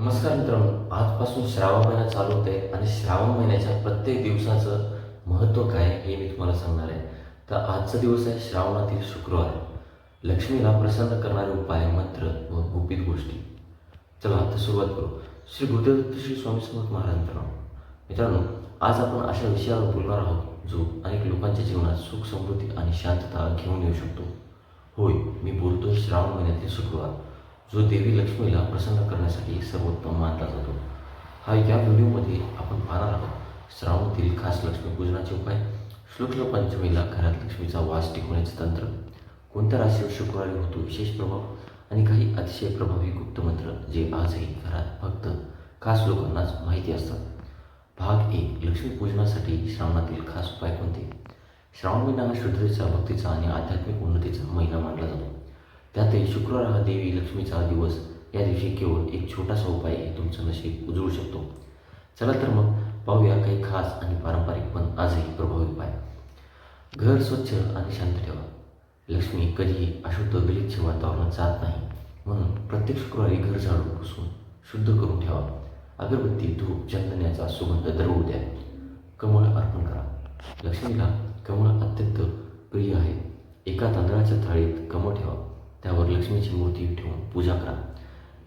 नमस्कार मित्रांनो आजपासून श्रावण महिना चालू आहे आणि श्रावण महिन्याच्या प्रत्येक दिवसाचं महत्त्व काय हे मी तुम्हाला सांगणार आहे. तर आजचा दिवस आहे श्रावणातील शुक्रवार. लक्ष्मीला प्रसन्न करणारे उपाय मंत्र व गुपित गोष्टी. चला आता सुरुवात करू. श्री गुरुदेव श्री स्वामी समर्थ महाराज मित्रांनो मित्रांनो आज आपण अशा विषयावर बोलणार आहोत जो अनेक लोकांच्या जीवनात सुख समृद्धी आणि शांतता घेऊन येऊ शकतो. होय मी बोलतो श्रावण महिन्यातील शुक्रवार. जो देवी लक्ष्मीला प्रसन्न करण्यासाठी सर्वोत्तम मानला जातो. हा या व्हिडिओमध्ये आपण पाहणार आहोत. श्रावणातील खास लक्ष्मी पूजनाचे उपाय. शुक्ल पंचमीला घरात लक्ष्मीचा वास टिकवण्याचे तंत्र. कोणत्या राशीवर शुक्रवारी होतो विशेष प्रभाव? आणि काही अतिशय प्रभावी गुप्त मंत्र जे आजही घरात फक्त खास लोकांनाच माहिती असतात. भाग एक लक्ष्मी पूजनासाठी श्रावणातील खास उपाय कोणते? श्रावण महिना हा शुद्धतेचा भक्तीचा आणि आध्यात्मिक उन्नतीचा महिना मानला जातो. त्यातही शुक्रवार हा देवी लक्ष्मीचा दिवस या दिवशी केवळ एक छोटासा उपाय हे तुमचं नशीब उजळू शकतो. चला तर मग पाहूया काही खास आणि पारंपरिक पण आजही प्रभावी उपाय. घर स्वच्छ आणि शांत ठेवा. लक्ष्मी कधीही अशुद्ध गलिच्छ वातावरणात जात नाही म्हणून प्रत्येक शुक्रवारी घर झाडून पुसून शुद्ध करून ठेवा. अगरबत्ती धूप चंदनाचा सुगंध दरवू द्या. कमळ अर्पण करा. लक्ष्मीला कमळ अत्यंत प्रिय आहे. एका तांदळाच्या थाळीत कमळ ठेवा. त्यावर लक्ष्मीची मूर्ती ठेवून पूजा करा.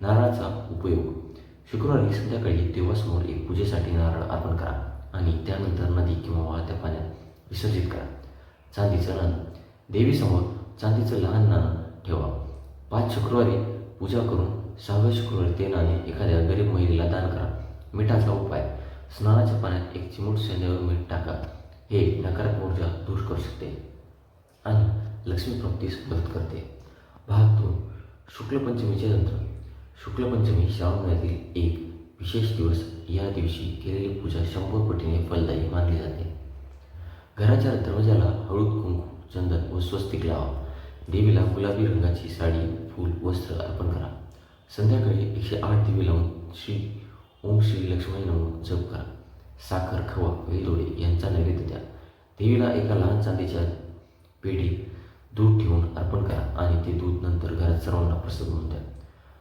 नारळाचा उपयोग. शुक्रवारी संध्याकाळी देवासमोर एक पूजेसाठी नारळ अर्पण करा आणि त्यानंतर नदी किंवा वाहत्या पाण्यात विसर्जित करा. चांदीचं नाणं. देवीसमोर चांदीचं लहान नाणं ठेवा. पाच शुक्रवारी पूजा करून सहाव्या शुक्रवारी ते नाणे एखाद्या गरीब महिलेला दान करा. मिठाचा उपाय. स्नानाच्या पाण्यात एक चिमूट सैन्यावर मीठ टाका. हे नकारात्मक ऊर्जा दूर करू शकते आणि लक्ष्मी प्राप्तीस मदत करते. भाग दोन शुक्लपंचमीचे तंत्र शुक्लपंचमी श्रावण महिन्यातील एक विशेष दिवस या दिवशी केलेली पूजा शंभर पटीने फलदायी मानली जाते. घराच्या दरवाजाला हळूद कुंकू चंदन व स्वस्तिक लावा. देवीला गुलाबी रंगाची साडी फूल वस्त्र अर्पण करा. संध्याकाळी एकशे आठ दिवे लावून श्री ओम श्री लक्ष्मी नमो जप करा. साखर खवा वेलदोडे यांचा नैवेद्य द्या. देवीला एका लहान चांदीच्या पेढीत दूध ठेवून अर्पण करा आणि ते दूध नंतर घरात सर्वांना प्रसाद म्हणून द्या.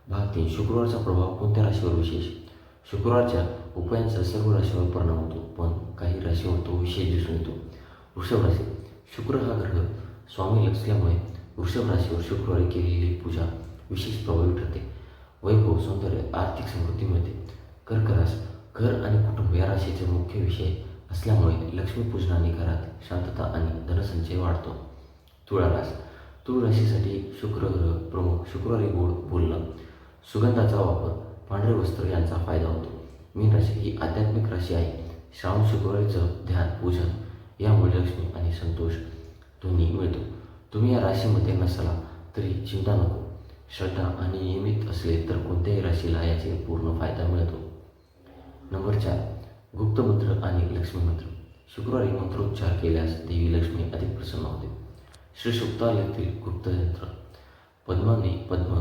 भाग तीन शुक्रवारचा प्रभाव कोणत्या राशीवर विशेष? शुक्रवारच्या उपायांचा सर्व राशीवर परिणाम होतो पण काही राशीवर तो विशेष दिसून येतो. वृषभ राशी. शुक्र हा ग्रह स्वामी असल्यामुळे वृषभ राशीवर शुक्रवारी केलेली पूजा विशेष प्रभावी ठरते. वैभव सौंदर्य आर्थिक समृद्धी मिळते. कर्क रास घर आणि कुटुंब या राशीचे मुख्य विषय असल्यामुळे लक्ष्मीपूजनाने घरात शांतता आणि धनसंचय वाढतो. तुळा रास राशीसाठी शुक्र ग्रह प्रमुख शुक्रवारी गोड बोलणं. सुगंधाचा वापर पांढरे वस्त्र यांचा फायदा होतो. मीन राशी ही आध्यात्मिक राशी आहे. श्रावण शुक्रवारीचं ध्यान पूजन यामुळे लक्ष्मी आणि संतोष दोन्ही मिळतो. तुम्ही या राशीमध्ये नसला तरी चिंता नको. श्रद्धा आणि नियमित असले तर कोणत्याही राशीला याचे पूर्ण फायदा मिळतो. नंबर चार गुप्त मंत्र आणि लक्ष्मी मंत्र शुक्रवारी मंत्रोच्चार केल्यास देवी लक्ष्मी अधिक प्रसन्न होते. श्री सुक्तालयातील गुप्तयंत्र. पद्माने पद्म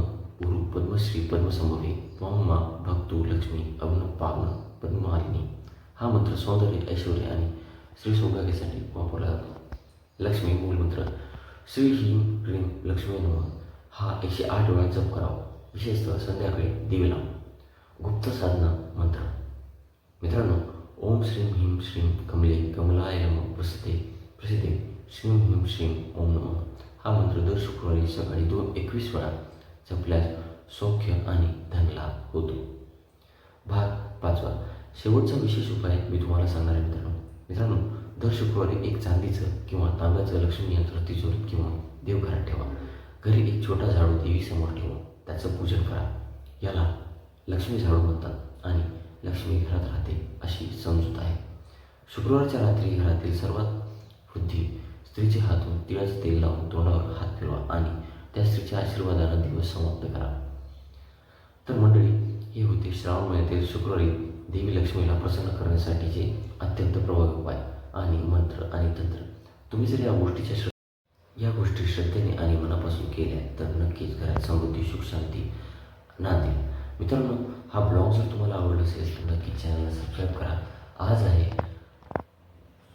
गुरु पद्मश्री पद्मसंभवी मा भक्तू लक्ष्मी अग्न पावन पद्मालिनी. हा मंत्र सौंदर्य ऐश्वर आणि श्री सौभाग्यासाठी वापरला जातो. लक्ष्मी मूलमंत्र श्री ह्रीम क्रीं लक्ष्मी नम. हा एकशे आठ वेळा जप करावा. विशेषतः संध्याकाळी दिवे लावून गुप्त साधना मंत्र. मित्रांनो ओम श्रीं ह्रीम श्रीम कमले कमलाय नमः. प्रसिद्धे प्रसिद्धे श्रीम ह्रीं श्रीम ओम नम. हा मंत्र दर शुक्रवारी सकाळी दोन एकवीस वेळा जपल्यास सौख्य आणि धनलाभ होतो. भाग पाचवा. शेवटचा विशेष उपाय मी तुम्हाला सांगणार आहे मित्रांनो. मित्रांनो दर शुक्रवारी एक चांदीचं किंवा तांब्याचं लक्ष्मी यंत्र तिजोरीत किंवा देवघरात ठेवा. घरी एक छोटा झाडू देवीसमोर ठेवा. त्याचं पूजन करा. याला लक्ष्मी झाडू म्हणतात आणि लक्ष्मी घरात राहते अशी समजूत आहे. शुक्रवारच्या रात्री घरातील सर्वात वृद्धी स्त्रीचे हातून तिळाचे तेल लावून तोंडावर हात फिरवा आणि त्या स्त्रीच्या आशीर्वादानं दिवस समाप्त करा. तर मंडळी हे होते श्रावण महिन्यातील शुक्रवारी देवी लक्ष्मीला प्रसन्न करण्यासाठीचे अत्यंत प्रभावी उपाय आणि मंत्र आणि तंत्र. तुम्ही जर या गोष्टीच्या श्र या गोष्टी श्रद्धेने आणि मनापासून केल्या तर नक्कीच घरात समृद्धी सुख शांती नांदेल मित्रांनो हा ब्लॉग जर तुम्हाला आवडला असेल तर नक्कीच चॅनलला सबस्क्राईब करा आज आहे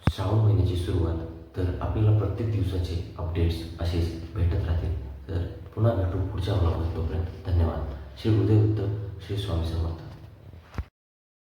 श्रावण महिन्याची सुरुवात तर आपल्याला प्रत्येक दिवसाचे अपडेट्स असेच भेटत राहतील. तर पुन्हा भेटू पुढच्या ब्लॉगमध्ये तोपर्यंत धन्यवाद. श्री गुरुदेव श्री स्वामी समर्थ.